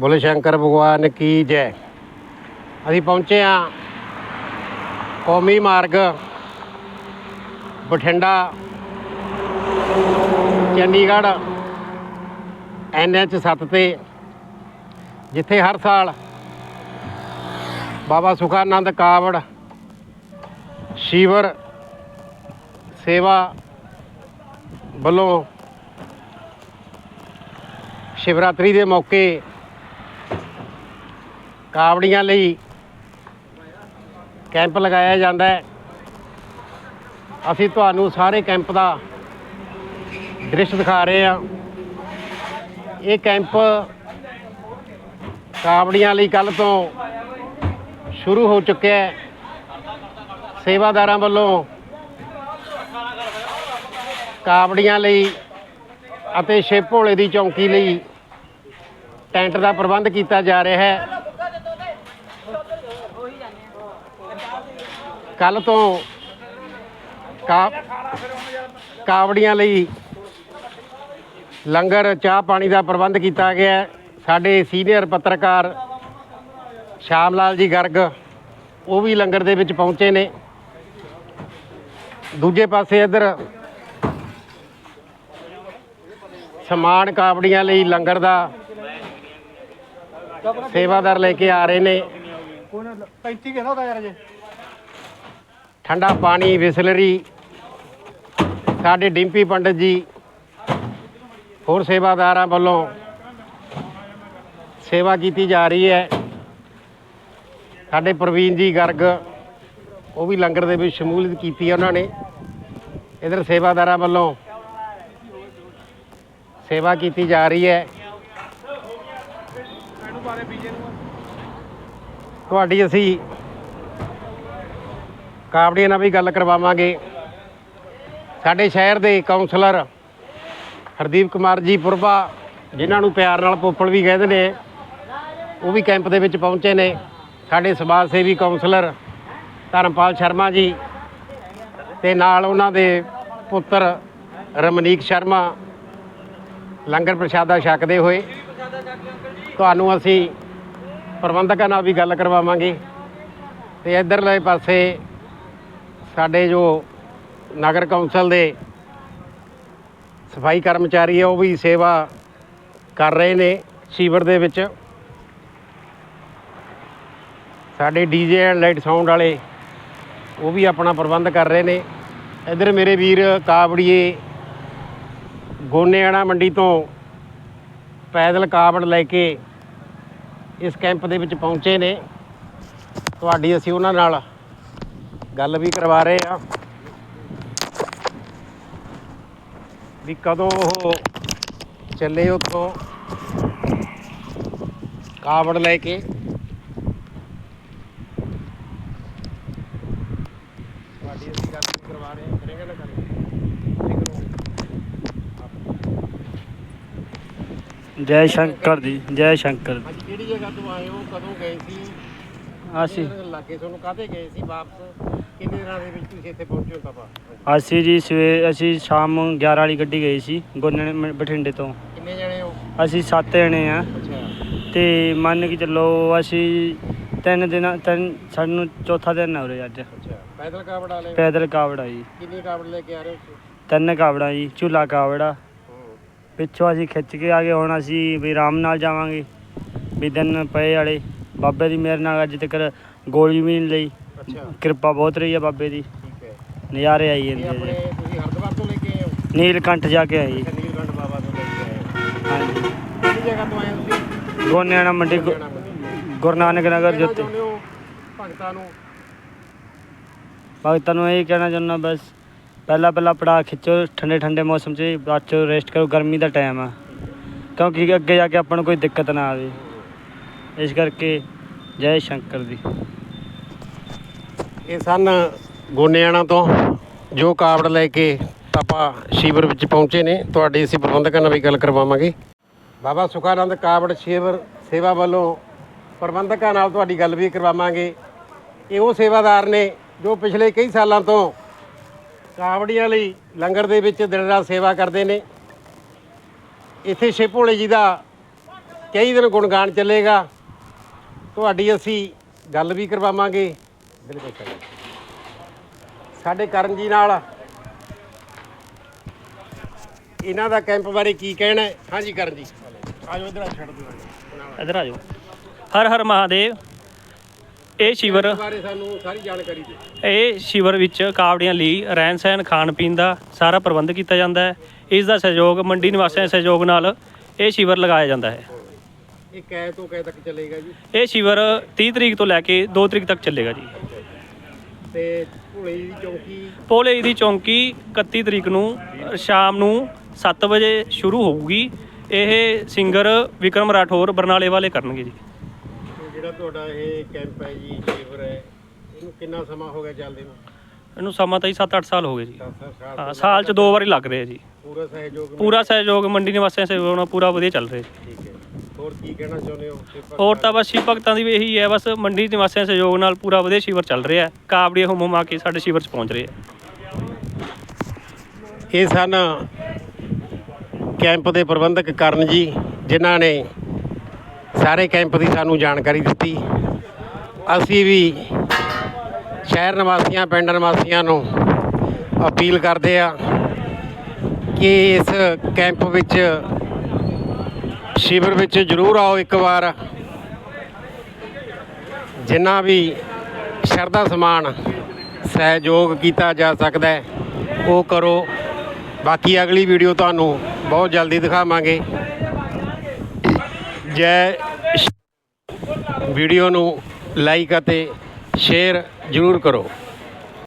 ਬੋਲੇ ਸ਼ੰਕਰ ਭਗਵਾਨ ਕੀ ਜੈ। ਅਸੀਂ ਪਹੁੰਚੇ ਹਾਂ ਕੌਮੀ ਮਾਰਗ ਬਠਿੰਡਾ, ਚੰਡੀਗੜ੍ਹ ਐਨਐਚ 7 ਤੇ, ਜਿੱਥੇ ਹਰ ਸਾਲ ਬਾਬਾ ਸੁਖਾਨੰਦ ਕਾਵੜ ਸ਼ੀਵਰ ਸੇਵਾ ਵੱਲੋਂ ਸ਼ਿਵਰਾਤਰੀ ਦੇ ਮੌਕੇ ਕਾਵੜੀਆਂ ਲਈ ਕੈਂਪ ਲਗਾਇਆ ਜਾਂਦਾ ਹੈ। ਅਸੀਂ ਤੁਹਾਨੂੰ ਸਾਰੇ ਕੈਂਪ ਦਾ ਦ੍ਰਿਸ਼ ਦਿਖਾ ਰਹੇ ਹਾਂ। ਇਹ ਕੈਂਪ ਕਾਵੜੀਆਂ ਲਈ ਕੱਲ ਤੋਂ ਸ਼ੁਰੂ ਹੋ ਚੁੱਕਿਆ ਹੈ। ਸੇਵਾਦਾਰਾਂ ਵੱਲੋਂ ਕਾਵੜੀਆਂ ਲਈ ਅਤੇ ਸ਼ਿਵ ਭੋਲੇ ਦੀ ਚੌਂਕੀ ਲਈ ਟੈਂਟ ਦਾ ਪ੍ਰਬੰਧ ਕੀਤਾ ਜਾ ਰਿਹਾ ਹੈ। ਕੱਲ ਤੋਂ ਕਾ ਕਾਵੜੀਆਂ ਲਈ ਲੰਗਰ, ਚਾਹ ਪਾਣੀ ਦਾ ਪ੍ਰਬੰਧ ਕੀਤਾ ਗਿਆ ਹੈ। ਸਾਡੇ ਸੀਨੀਅਰ ਪੱਤਰਕਾਰ ਸ਼ਾਮ ਲਾਲ ਜੀ ਗਰਗ, ਉਹ ਵੀ ਲੰਗਰ ਦੇ ਵਿੱਚ ਪਹੁੰਚੇ ਨੇ। ਦੂਜੇ ਪਾਸੇ ਇੱਧਰ ਸਮਾਨ ਕਾਵੜੀਆਂ ਲਈ ਲੰਗਰ ਦਾ ਸੇਵਾਦਾਰ ਲੈ ਕੇ ਆ ਰਹੇ ਨੇ। 35 ਕਹਿੰਦਾ ਉਹਦਾ ਯਾਰ ਜੇ ਠੰਡਾ ਪਾਣੀ ਵਿਸਲਰੀ ਸਾਡੇ ਡਿੰਪੀ ਪੰਡਤ ਜੀ, ਹੋਰ ਸੇਵਾਦਾਰਾਂ ਵੱਲੋਂ ਸੇਵਾ ਕੀਤੀ ਜਾ ਰਹੀ ਹੈ। ਸਾਡੇ ਪ੍ਰਵੀਨ ਜੀ ਗਰਗ, ਉਹ ਵੀ ਲੰਗਰ ਦੇ ਵਿੱਚ ਸ਼ਮੂਲੀਅਤ ਕੀਤੀ ਹੈ ਉਹਨਾਂ ਨੇ। ਇਧਰ ਸੇਵਾਦਾਰਾਂ ਵੱਲੋਂ ਸੇਵਾ ਕੀਤੀ ਜਾ ਰਹੀ ਹੈ। ਤੁਹਾਡੀ ਅਸੀਂ ਕਾਵੜੀਆਂ ਨਾਲ ਵੀ ਗੱਲ ਕਰਵਾਵਾਂਗੇ। ਸਾਡੇ ਸ਼ਹਿਰ ਦੇ ਕਾਉਂਸਲਰ ਹਰਦੀਪ ਕੁਮਾਰ ਜੀ ਪੁਰਬਾ, ਜਿਨ੍ਹਾਂ ਨੂੰ ਪਿਆਰ ਨਾਲ ਪੋਪਲ ਵੀ ਕਹਿੰਦੇ ਨੇ, ਉਹ ਵੀ ਕੈਂਪ ਦੇ ਵਿੱਚ ਪਹੁੰਚੇ ਨੇ। ਸਾਡੇ ਸਮਾਜ ਸੇਵੀ ਕਾਉਂਸਲਰ ਧਰਮਪਾਲ ਸ਼ਰਮਾ ਜੀ ਤੇ ਨਾਲ ਉਹਨਾਂ ਦੇ ਪੁੱਤਰ ਰਮਨੀਕ ਸ਼ਰਮਾ, ਲੰਗਰ ਪ੍ਰਸ਼ਾਦਾ ਛਕਦੇ ਹੋਏ। ਤੁਹਾਨੂੰ ਅਸੀਂ ਪ੍ਰਬੰਧਕਾਂ ਨਾਲ ਵੀ ਗੱਲ ਕਰਵਾਵਾਂਗੇ। ਤੇ ਇਧਰਲੇ ਪਾਸੇ ਸਾਡੇ ਜੋ ਨਗਰ ਕੌਂਸਲ ਦੇ ਸਫ਼ਾਈ ਕਰਮਚਾਰੀ ਆ ਉਹ ਵੀ ਸੇਵਾ ਕਰ ਰਹੇ ਨੇ ਸ਼ੀਵਰ ਦੇ ਵਿੱਚ। ਸਾਡੇ ਡੀਜੇ ਐਂਡ ਲਾਈਟ ਸਾਊਂਡ ਵਾਲੇ ਉਹ ਵੀ ਆਪਣਾ ਪ੍ਰਬੰਧ ਕਰ ਰਹੇ ਨੇ। ਇਧਰ ਮੇਰੇ ਵੀਰ ਕਾਵੜੀਏ ਗੋਨੇਆਣਾ ਮੰਡੀ ਤੋਂ ਪੈਦਲ ਕਾਬੜ ਲੈ ਕੇ ਇਸ ਕੈਂਪ ਦੇ ਵਿੱਚ ਪਹੁੰਚੇ ਨੇ। ਤੁਹਾਡੀ ਅਸੀਂ ਉਹਨਾਂ ਨਾਲ ਗੱਲ ਵੀ ਕਰਵਾ ਰਹੇ ਆ। ਵੀ ਕਦੋਂ ਉਹ ਚੱਲੇ ਉੱਥੋਂ ਕਾਵੜ ਲੈ ਕੇ। ਤੁਹਾਡੀ ਅਸੀਂ ਗੱਲ ਕਰਵਾ ਰਹੇ ਹਾਂ। ਕਰੇਗਾ ਨਾ ਗੱਲ ਜੈ ਸ਼ੰਕਰ ਜੀ ਜੈ ਸ਼ੰਕਰ ਅੱਜ ਕਿਹੜੀ ਜਗ੍ਹਾ ਤੋਂ ਆਏ ਹੋ? ਕਦੋਂ ਗਏ ਸੀ? ਅਸੀਂ ਲੱਗੇ ਤੁਹਾਨੂੰ ਕਾਹਤੇ ਗਏ ਸੀ ਵਾਪਸ? ਕਿੰਨੇ ਦਿਨਾਂ ਦੇ ਵਿੱਚ ਤੁਸੀਂ ਇੱਥੇ ਪਹੁੰਚੇ ਹੋ ਪਾਪਾ ਅਸੀਂ ਜੀ ਸਵੇ ਅਸੀਂ ਸ਼ਾਮ 11 ਵਾਲੀ ਗੱਡੀ ਗਈ ਸੀ ਗੋਨੇ ਮ- ਬਠਿੰਡੇ ਤੋਂ। ਕਿੰਨੇ ਜਣੇ ਹੋ? ਅਸੀਂ ਸੱਤ ਜਣੇ ਆ। ਅੱਛਾ। ਤੇ ਮੰਨ ਕੇ ਚੱਲੋ ਅਸੀਂ ਤਿੰਨ ਦਿਨ ਤਿੰਨ ਸਾਨੂੰ ਚੌਥਾ ਦਿਨ ਆ ਉਰੇ ਅੱਜ। ਅੱਛਾ। ਪੈਦਲ ਕਾਵੜ ਵਾਲੇ ਪੈਦਲ ਕਾਵੜਾ ਜੀ ਕਿੰਨੀ ਕਾਵੜ ਲੈ ਕੇ ਆ ਰਹੇ ਹੋ ਤਿੰਨ ਕਾਵੜਾ ਜੀ ਝੂਲਾ ਕਾਵੜਾ ਹੂੰ ਪਿੱਛੋਂ ਅਸੀਂ ਖਿੱਚ ਕੇ ਆ ਗਏ ਹੁਣ ਅਸੀਂ ਵੀ ਆਰਾਮ ਨਾਲ ਜਾਵਾਂਗੇ। ਵੀ ਦਿਨ ਪਏ ਵਾਲੇ। ਬਾਬੇ ਦੀ ਮਿਹਰ ਨਾਲ ਅੱਜ ਤੱਕ ਗੋਲੀ ਵੀ ਨਹੀਂ ਲਈ। ਅੱਛਾ। ਕਿਰਪਾ ਬਹੁਤ ਰਹੀ ਹੈ ਬਾਬੇ ਦੀ। ਠੀਕ ਹੈ। ਨਜ਼ਾਰੇ ਆਈ ਇਹ ਜਾਂਦੇ ਆਪਣੇ ਜੀ। ਤੁਸੀਂ ਹਰਿਦੁਆਰ ਤੋਂ ਲੈ ਕੇ ਆਏ ਹੋ? ਨੀਲਕੰਠ ਜਾ ਕੇ ਆਈ ਅੱਛਾ ਨੀਲਕੰਠ ਬਾਬਾ ਤੋਂ ਲੈ ਕੇ ਆਏ ਹੋ। ਹਾਂਜੀ। ਕਿਹੜੀ ਜਗ੍ਹਾ ਤੋਂ ਆਏ ਹੋ ਤੁਸੀਂ? ਗੋਨਿਆਣਾ ਮੰਡੀ ਗੁ- ਮੰਡੀ। ਗੁਰੂ ਨਾਨਕ ਨਗਰ ਜੁੱਤੇ। ਚਾਹੁੰਦੇ ਹੋ ਭਗਤਾਂ ਨੂੰ? ਭਗਤਾਂ ਨੂੰ ਇਹ ਕਹਿਣਾ ਚਾਹੁੰਦਾ ਬਸ ਪਹਿਲਾ ਪਹਿਲਾ ਪੜਾ ਖਿੱਚੋ ਠੰਡੇ ਠੰਡੇ ਮੌਸਮ 'ਚ ਬਾਅਦ 'ਚ ਰੈਸਟ ਕਰੋ ਗਰਮੀ ਦਾ ਟਾਈਮ ਆ। ਕਿਉਂਕਿ ਅੱਗੇ ਜਾ ਕੇ ਆਪਾਂ ਨੂੰ ਕੋਈ ਦਿੱਕਤ ਨਾ ਆਵੇ। ਇਸ ਕਰਕੇ ਜੈ ਸ਼ੰਕਰ ਦੀ। ਇਹ ਸਨ ਗੋਨੇਆਣਾ ਤੋਂ, ਜੋ ਕਾਵੜ ਲੈ ਕੇ ਆਪਾਂ ਸ਼ਿਵਰ ਵਿੱਚ ਪਹੁੰਚੇ ਨੇ। ਤੁਹਾਡੀ ਅਸੀਂ ਪ੍ਰਬੰਧਕਾਂ ਨਾਲ ਵੀ ਗੱਲ ਕਰਵਾਵਾਂਗੇ। ਬਾਬਾ ਸੁਖਾਨੰਦ ਕਾਵੜ ਸ਼ਿਵਰ ਸੇਵਾ ਵੱਲੋਂ ਪ੍ਰਬੰਧਕਾਂ ਨਾਲ ਤੁਹਾਡੀ ਗੱਲ ਵੀ ਕਰਵਾਵਾਂਗੇ। ਇਹ ਉਹ ਸੇਵਾਦਾਰ ਨੇ ਜੋ ਪਿਛਲੇ ਕਈ ਸਾਲਾਂ ਤੋਂ ਕਾਵੜੀਆਂ ਲਈ ਲੰਗਰ ਦੇ ਵਿੱਚ ਦਿਨ ਰਾਤ ਸੇਵਾ ਕਰਦੇ ਨੇ। ਇੱਥੇ ਸ਼ਿਵ ਭੋਲੇ ਜੀ ਦਾ ਕਈ ਦਿਨ ਗੁਣਗਾਨ ਚੱਲੇਗਾ। ਤੁਹਾਡੀ ਅਸੀਂ ਗੱਲ ਵੀ ਕਰਵਾਵਾਂਗੇ। ਬਿਲਕੁਲ ਸਹੀ ਸਾਡੇ ਕਰਨ ਜੀ ਨਾਲ ਇਹਨਾਂ ਦਾ ਕੈਂਪ ਬਾਰੇ ਕੀ ਕਹਿਣਾ ਹੈ? ਹਾਂਜੀ ਕਰਨ ਜੀ ਆਜੋ ਇਧਰ ਛੱਡ ਦਿਓ। ਇਧਰ ਆ ਜਾਓ। ਹਰ ਹਰ ਮਹਾਦੇਵ ਇਹ ਸ਼ਿਵਰ ਇਸ ਬਾਰੇ ਸਾਨੂੰ ਸਾਰੀ ਜਾਣਕਾਰੀ ਦਿਓ। ਇਹ ਸ਼ਿਵਰ ਵਿੱਚ ਕਾਵੜੀਆਂ ਲਈ ਰਹਿਣ ਸਹਿਣ ਖਾਣ ਪੀਣ ਦਾ ਸਾਰਾ ਪ੍ਰਬੰਧ ਕੀਤਾ ਜਾਂਦਾ ਹੈ। ਇਸ ਦਾ ਸਹਿਯੋਗ ਮੰਡੀ ਨਿਵਾਸੀਆਂ ਦੇ ਸਹਿਯੋਗ ਨਾਲ ਇਹ ਸ਼ਿਵਰ ਲਗਾਇਆ ਜਾਂਦਾ ਹੈ। ਇਹ ਕੈ ਤੋਂ ਕੈ ਤੱਕ ਚੱਲੇਗਾ ਜੀ? ਇਹ ਸ਼ਿਵਰ 30 ਤਰੀਕ ਤੋਂ ਲੈ ਕੇ 2 ਤਰੀਕ ਤੱਕ ਚੱਲੇਗਾ ਜੀ। ਤੇ ਭੁਲੇ ਦੀ ਚੌਂਕੀ। ਪੋਲੇ ਦੀ ਚੌਂਕੀ 31 ਤਰੀਕ ਨੂੰ ਸ਼ਾਮ ਨੂੰ 7 ਵਜੇ ਸ਼ੁਰੂ ਹੋਊਗੀ। ਇਹ ਸਿੰਗਰ ਵਿਕਰਮ ਰਾਠੌਰ ਬਰਨਾਲੇ ਵਾਲੇ ਕਰਨਗੇ ਜੀ। ਜਿਹੜਾ ਤੁਹਾਡਾ ਇਹ ਕੈਂਪ ਹੈ ਜੀ ਸ਼ਿਵਰ ਹੈ ਇਹਨੂੰ ਕਿੰਨਾ ਸਮਾਂ ਹੋ ਗਿਆ ਚੱਲਦੇ ਨੂੰ? ਇਹਨੂੰ ਸਮਾਂ ਤਾਂ ਜੀ 7-8 ਸਾਲ ਹੋ ਗਏ ਜੀ। 10 ਸਾਲ ਹਾਂ ਸਾਲ 'ਚ ਦੋ ਵਾਰੀ ਲੱਗ ਰਹੇ ਜੀ। ਪੂਰਾ ਸਹਿਯੋਗ ਪੂਰਾ ਸਹਿਯੋਗ ਮੰਡੀ ਨਿਵਾਸੀਆਂ ਸਹਿਯੋਗ ਨਾਲ ਪੂਰਾ ਵਧੀਆ ਚੱਲ ਰਿਹਾ ਜੀ। ਠੀਕ ਹੋਰ ਕੀ ਕਹਿਣਾ ਚਾਹੁੰਦੇ ਹੋ? ਹੋਰ ਤਾਂ ਬਸ ਸ਼ਿਵ ਭਗਤਾਂ ਦੀ ਵੀ ਇਹੀ ਹੈ ਬਸ ਮੰਡੀ ਨਿਵਾਸੀਆਂ ਦੇ ਸਹਿਯੋਗ ਨਾਲ ਪੂਰਾ ਵਧੀਆ ਸ਼ਿਵਰ ਚੱਲ ਰਿਹਾ ਹੈ। ਕਾਵੜੀ ਹੁਮਮ ਆ ਕੇ ਸਾਡੇ ਸ਼ਿਵਰ 'ਚ ਪਹੁੰਚ ਰਹੇ ਹੈ। ਇਹ ਸਨ ਕੈਂਪ ਦੇ ਪ੍ਰਬੰਧਕ ਕਰਨ ਜੀ ਜਿਨ੍ਹਾਂ ਨੇ ਸਾਰੇ ਕੈਂਪ ਦੀ ਸਾਨੂੰ ਜਾਣਕਾਰੀ ਦਿੱਤੀ। ਅਸੀਂ ਵੀ ਸ਼ਹਿਰ ਨਿਵਾਸੀਆਂ ਪਿੰਡ ਨਿਵਾਸੀਆਂ ਨੂੰ ਅਪੀਲ ਕਰਦੇ ਆ ਕਿ ਇਸ ਕੈਂਪ ਵਿੱਚ ਸ਼ਿਵਰ ਵਿੱਚ ਜ਼ਰੂਰ ਆਓ ਇੱਕ ਵਾਰ। ਜਿੰਨਾ ਵੀ ਸ਼ਰਧਾ ਸਮਾਨ ਸਹਿਯੋਗ ਕੀਤਾ ਜਾ ਸਕਦਾ ਹੈ, ਉਹ ਕਰੋ। ਬਾਕੀ ਅਗਲੀ ਵੀਡੀਓ ਤੁਹਾਨੂੰ ਬਹੁਤ ਜਲਦੀ ਦਿਖਾਵਾਂਗੇ। ਜੈ ਵੀਡੀਓ ਨੂੰ ਲਾਈਕ ਅਤੇ ਸ਼ੇਅਰ ਜ਼ਰੂਰ ਕਰੋ।